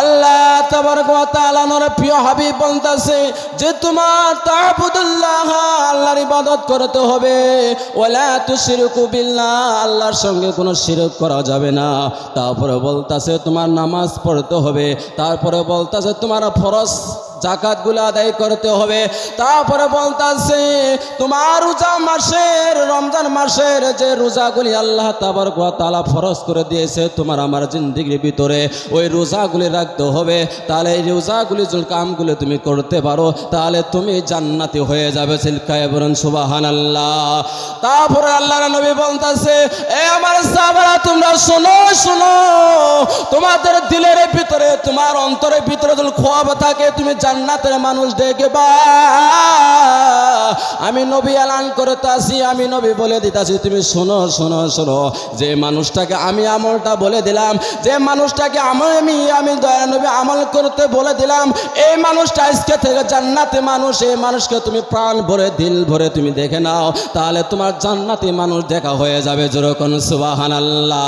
আল্লাহ তাবারক ওয়া প্রিয় হাবিব বলতাছে যে তোমার তাহবুদুল্লাহ আল্লাহর ইবাদত করতে হবে। ওয়ালা তুশরিকু বিল্লাহ, আল্লাহর সঙ্গে কোনো শিরক করা যাবে না। তারপরে বলতাছে তোমার নামাজ পড়তে হবে। তারপরে বলতাছে তোমার ফরজ জাকাতগুলো আদায় করতে হবে। তারপরে বলতাছে, তোমার রোজা মাসের, রমজান মাসের যে রোজাগুলি আল্লাহ তাবার তালা ফরজ করে দিয়েছে, তোমার আমার জিন্দিগির ভিতরে ওই রোজাগুলি রাখতে হবে। তাহলে এই রোজাগুলি কামগুলো তুমি করতে পারো, তাহলে তুমি জান্নাতি হয়ে যাবে সিলকায় বরণ সুবাহান আল্লাহ তারপরে আল্লাহ নবী বলতাছে, এ আমার সাবারা তোমরা শোনো শোনো। তোমাদের দিলের ভিতরে, তোমার অন্তরের ভিতরে যদি খোয়াব থাকে, তুমি জান্নাতের মানুষ দেখবা আমি নবী এলান করতে আসি, আমি নবী বলে দিতাছি তুমি শোনো শোনো শোনো, যে মানুষটাকে আমি আমলটা বলে দিলাম, যে মানুষটাকে আমি আমি দয়া নবী আমল করতে বলে দিলাম, এই মানুষটা আজকে থেকে জান্নাতে মানুষ, এই মানুষকে তুমি প্রাণ ভরে, দিল ভরে তুমি দেখে নাও, তাহলে তোমার জান্নাতি মানুষ দেখা হয়ে যাবে যেরকম সুবাহান আল্লাহ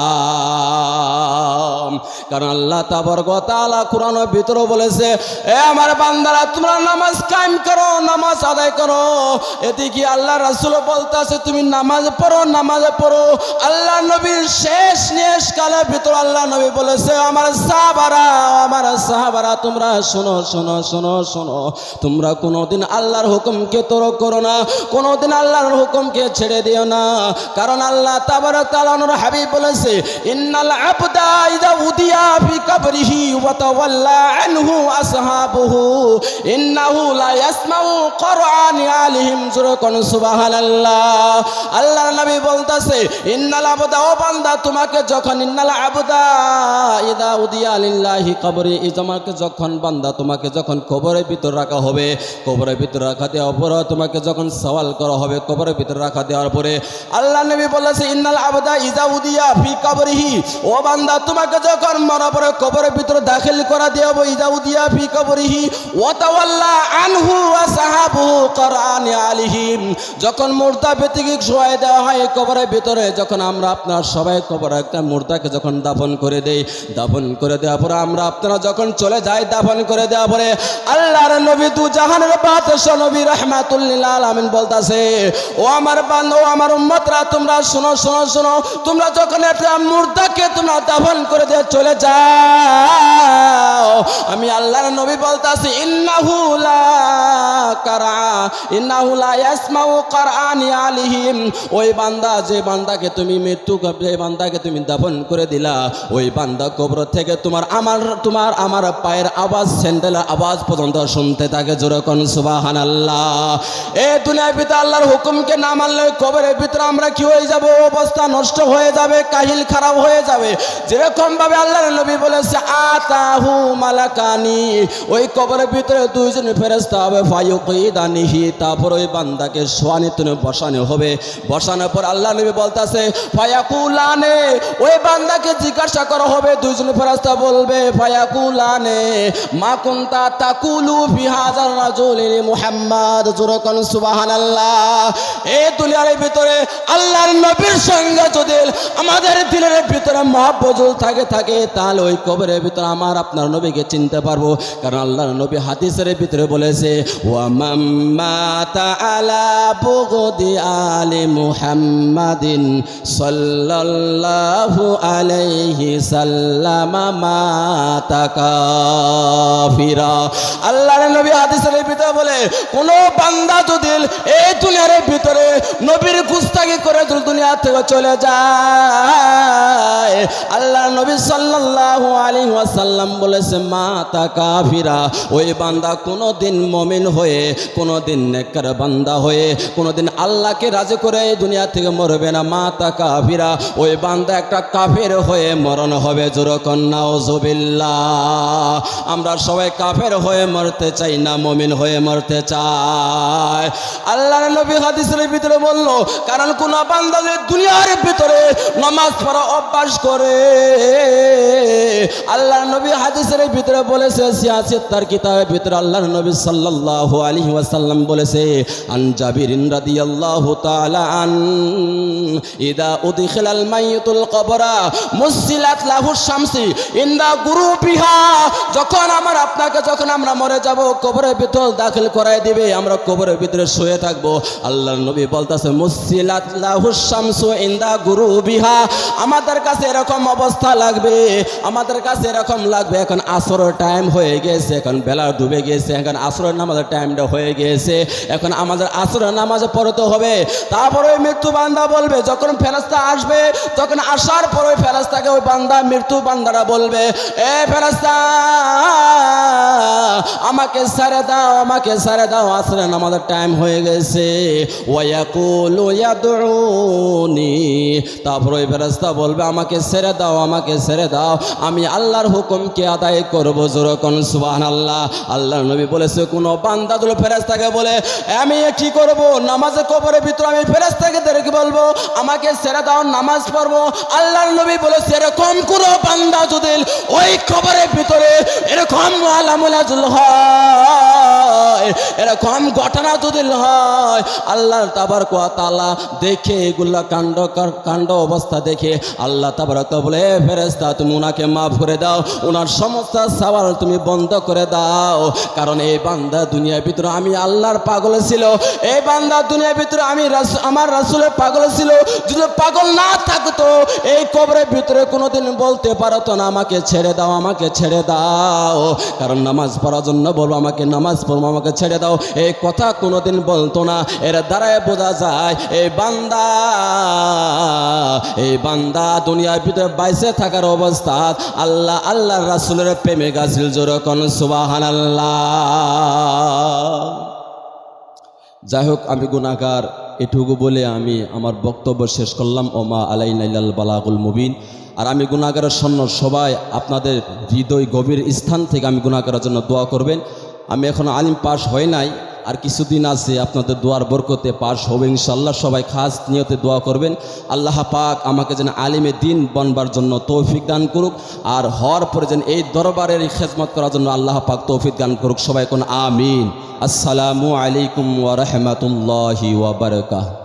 কারণ আল্লাহ তাবর তালা কোরআনের ভিতরে বলেছে, এ আমার বান্দারা, তোমরা নামাজ কায়েম করো, নামাজ আদায় করো। এদিকে আল্লাহ রাসুল বলতেছে, তুমি নামাজ পড়ো নামাজ পড়ো। আল্লাহ নবীর শেষ শেষ কালের ভিতরে আল্লাহ নবী বলেছে, আমার সাহাবারা আমার সাহাবারা, তোমরা শোনো শোনো শোনো শোনো। তোমরা কোনোদিন আল্লাহর হুকুমকে তোর করো না, কোনোদিন আল্লাহর হুকুমকে ছেড়ে দিও না। কারণ আল্লাহ তাবারক তাআলার হাবিব বলেছে, ইন্নাল আবদা যখন বান্দা, তোমাকে যখন কবরের ভিতর রাখা হবে, কবরের ভিতর রাখা দেওয়ার পর তোমাকে যখন সওয়াল করা হবে, কবরের ভিতর রাখা দেওয়ার পরে আল্লাহ নবী বলেছে ইন্নাল আবদা ইজা উদিয়া ফি কবরিহি, ও বান্দা, তোমাকে যখন মরা পরে কবরের ভিতরে দাখিল করা ইজা উদিয়া ফি কবরিহি, ওয়াতাওয়াল্লা আনহু ওয়া সাহাবু কোরআন যখন মুর্দা বেতিকে শোয়াই দেওয়া হয় কবরের ভিতরে, যখন আমরা আপনার সবাই কবরে একটা মুর্দাকে যখন দাফন করে দেই, দাফন করে দেওয়ার পরে আমরা আপনারা যখন চলে যাই, দাফন করে দেওয়ার পরে আল্লাহর নবী দু জাহানের নবী রাহমাতুল্লিল আলামিন বলতাছে, ও আমার আমার উম্মতরা, তোমরা শোনো শোনো শোনো, তোমরা যখন একটা মুর্দাকে তোমরা দাফন করে দিয়ে চলে যাও, আমি আল্লাহর নবী বলতাছি, ইন্নাহু লা কারা কুরআনি আলিহিম। আল্লাহ আল্লাহর হুকুমকে না মানলে কবরের ভিতরে আমরা কি হয়ে যাব? অবস্থা নষ্ট হয়ে যাবে, কাহিল খারাপ হয়ে যাবে। যেরকম ভাবে আল্লাহর নবী বলেছে, আতাহু মালাকানি। ওই কবরের ভিতরে দুইজন ফেরেস্তা হবে তারপর ওই বান্দাকে সোয়ানি তুলে বসানো হবে। বসানোর পর আল্লাহ নবী বলতাছে, ফায়াকুলানে ওই বান্দাকে জিজ্ঞাসা করা হবে। দুইজন ফেরেস্তা বলবে, ফায়াকুলানে, মা কুনতা তাকুলু ফি হাজার রাজুলিন মুহাম্মদ? জুরকান সুবহানাল্লাহ। এই দুনিয়ার ভিতরে আল্লাহর নবীর সঙ্গে যদি আমাদের দিলের ভিতরে মহাব্বজুল থাকে থাকে, তাহলে ওই কবরের ভিতরে আমার আপনার নবীকে চিনতে পারব। কারণ আল্লাহর নবী হাদিসের ভিতরে বলেছে, ওয়া মাম্মাতা আলা বুগদি আলি মুহাম্মাদিন সাল্লাল্লাহু আলাইহি সাল্লামা মাতা কাফিরা নবী হাদিসের ভিতরে বলে, কোন বান্দা যদি এই দুনিয়ার ভিতরে নবীর গুস্তাগি করে দুনিয়া থেকে চলে যায় আল্লাহ নবী সাল্লাল্লাহু আলাইহি ওয়াসাল্লাম বলেছে, মাতা কাফিরা, ওই বান্দা কোনোদিন মমিন হয়ে, কোনোদিন নেকর বান্দা হয়ে, কোনোদিন আল্লাহকে রাজি করে দুনিয়া থেকে মরবে না। মাতা কাফিরা, ওই বান্দা একটা কাফের হয়ে মরণ হবে। জোরকন নাউজুবিল্লাহ আমরা সবাই কাফের হয়ে মরতে চাই না, মমিন হয়ে মরতে চাই। আল্লাহর নবী হাদিসের ভিতরে বলল, কারণ কোন বান্দা দুনিয়ার ভিতরে নামাজ পড়া অভ্যাস করে। আল্লাহর নবী হাদিসের ভিতরে বলেছে সিয়াসিত তার কিতাবের ভিতরে আল্লাহর নবী সাল্লাল্লাহু আলাইহি ওয়াসাল্লাম বলেছে, আন জাবিরিন রাদিয়াল্লাহু তাআলা আন, ইদা উদখিলাল মাইয়িতুল কবরা মুসিলাত লাহু শামসি, ইনদা গুরুবিহা, যখন আমার আপনাকে, যখন আমরা মরে যাব, কবরের ভিতর দাখিল করাই দিবে, আমরা কবরের ভিতরে শুয়ে থাকব। আল্লাহ নবী বলতেছে মুসিলাত লাহুস শামসু ইন্দা গুরু বিহা আমাদের কাছে এরকম অবস্থা লাগবে। আমাদের কাছে এরকম লাগবে। এখন আসরের টাইম হয়ে গেছে, এখন বেলা ডুবে গেছে, এখন আসরের নামাজের টাইমটা হয়ে গেছে। এখন আমাদের আসরের নামাজ পড়তে হবে। তারপরে ওই মৃত্যু বান্দা বলবে, যখন ফেরাস্তা আসবে, তখন আসার পর ওই ফেরাস্তাকে ওই বান্দা, মৃত্যু বান্দারা বলবে, এ ফেরাস্তা আমাকে সারে দাও, আমাকে সারে দাও, আসরের নামাজের টাইম হয়ে গেছে। ওয়াকুল তারপর ওই ফেরাস্তা বলবে, আমাকে ছেড়ে দাও, আমাকে ছেড়ে দাও। আমি আল্লাহর হুকুমকে আদায় করব যেরকম সুবহানাল্লাহ। আল্লাহ আল্লাহ নবী বলেছে, কোনো বান্দা দুলো ফেরেশতাকে বলে, আমি কি করব? নামাজে কবরের ভিতরে আমি ফেরেশতাকে দেখে বলব, আমাকে ছেড়ে দাও, নামাজ পড়ব। আল্লাহর নবী বলেছে, এরকম কোনো বান্দা যদি ওই কবরের ভিতরে, এরকম আলামুলাজুল হয় এরকম ঘটনা যদি হয়, আল্লাহ তাবার তালা দেখে এগুলা কাণ্ড কাণ্ড অবস্থা দেখে আল্লাহ তাবার বলে ফেরেস্তা তুমি ওনাকে মাফ করে দাও। ওনার সমস্ত সওয়াল তুমি বন্ধ করে দাও। কারণ এই বান্দা দুনিয়ার ভিতরে আমি আল্লাহর পাগল ছিল। এই বান্দা দুনিয়ার ভিতরে আমি আমার রাসুলের পাগল ছিল। যদি পাগল না থাকতো, এই কবরের ভিতরে কোনোদিন বলতে পারতো না, আমাকে ছেড়ে দাও, আমাকে ছেড়ে দাও। কারণ নামাজ পড়ার জন্য বলব, আমাকে নামাজ পড়ব, আমাকে ছেড়ে দাও। এই কথা কোনোদিন বলতো না। এর দ্বারাই বোঝা যায়, এই বান্দা এই বান্দা দুনিয়ার ভিতরে বাইসে থাকার অবস্থা। আল্লাহ আল্লাহ রাসুলের প্রেমে গাছিল জোরকন সুবাহান আল্লাহ যাই হোক, আমি গুণাগার এটুকু বলে আমি আমার বক্তব্য শেষ করলাম। ওমা আলাইনাইলাল বালাগুল মুবিন। আর আমি গুণাগারের সন্ন সবাই আপনাদের হৃদয় গভীর স্থান থেকে আমি গুণাগারের জন্য দোয়া করবেন। আমি এখন আলিম পাশ হয় নাই, আর কিছুদিন আছে আপনাদের দোয়ার বরকতে পাশ হবে ইনশাল্লাহ সবাই খাস নিয়তে দোয়া করবেন। আল্লাহ পাক আমাকে যেন আলিমে দিন বনবার জন্য তৌফিক দান করুক, আর হওয়ার পরে যেন এই দরবারের খেজমত করার জন্য আল্লাহ পাক তৌফিক দান করুক সবাই কোন আমিন। আসসালামু আলাইকুম ওয়া রাহমাতুল্লাহি ওয়া বারাকাতুহু।